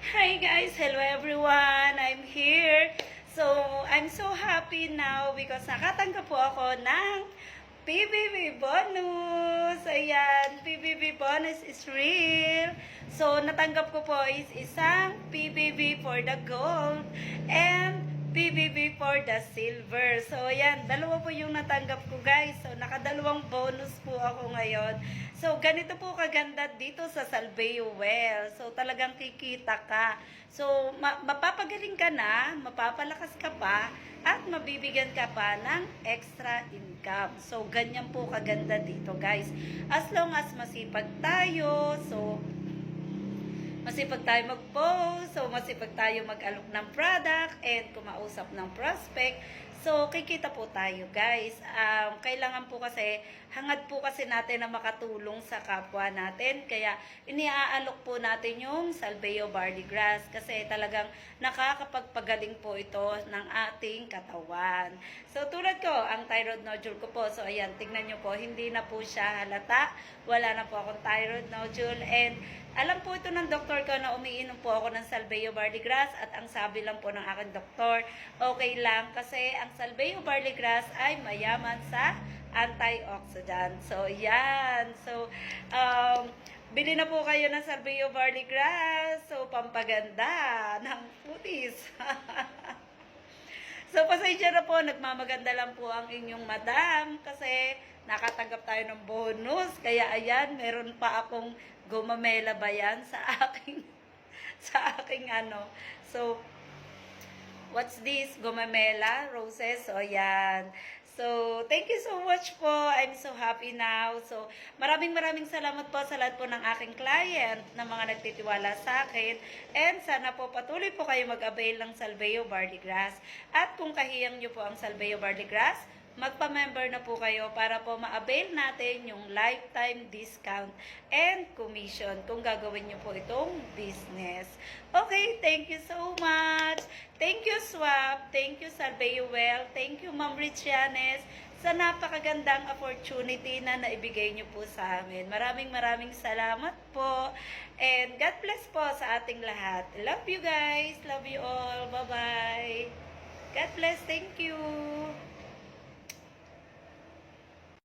Hi guys, hello everyone. I'm here. So, I'm so happy now because nakatanggap po ako ng PBB bonus. Ayan, PBB bonus is real. So, natanggap ko po is isang PBB for the gold the silver. So, ayan, dalawa po yung natanggap ko, guys. So, nakadalawang bonus po ako ngayon. So, ganito po kaganda dito sa Salveo Well. So, talagang kikita ka. So, ma- mapapagaling ka na, mapapalakas ka pa, at mabibigyan ka pa ng extra income. So, ganyan po kaganda dito, guys. As long as masipag tayo, so, masipag tayo mag-post, so masipag tayo mag-alok ng product and kumausap ng prospect. So, kikita po tayo, guys. Um, kailangan po kasi, hangad po kasi natin na makatulong sa kapwa natin. Kaya, iniaalok po natin yung Salveo Barley Grass kasi talagang nakakapagpagaling po ito ng ating katawan. So, tulad ko, ang thyroid nodule ko po. So, ayan, tignan nyo po, hindi na po siya halata. Wala na po akong thyroid nodule. And, alam po ito ng doktor ko na umiinom po ako ng Salveo Barley Grass at ang sabi lang po ng aking doktor, okay lang kasi ang Salveo Barley Grass ay mayaman sa antioxidant. So, yan. So, um, bili na po kayo ng Salveo Barley Grass. So, pampaganda ng putis. So, pasensya na po, nagmamaganda lang po ang inyong madam kasi nakatanggap tayo ng bonus. Kaya ayan, meron pa akong gumamela ba yan sa aking, sa aking ano. So, what's this? Gumamela, roses. So, ayan. So, thank you so much po. I'm so happy now. So, maraming maraming salamat po sa lahat po ng aking client na mga nagtitiwala sa akin. And sana po patuloy po kayo mag-avail ng Salveo Barley Grass. At kung kahiyang nyo po ang Salveo Barley Grass, magpa-member na po kayo para po ma-avail natin yung lifetime discount and commission kung gagawin nyo po itong business. Okay, thank you so much. Thank you, Swap. Thank you, Salveo Well. Thank you, Ma'am Richianes sa napakagandang opportunity na naibigay nyo po sa amin. Maraming maraming salamat po. And God bless po sa ating lahat. Love you guys. Love you all. Bye-bye. God bless. Thank you.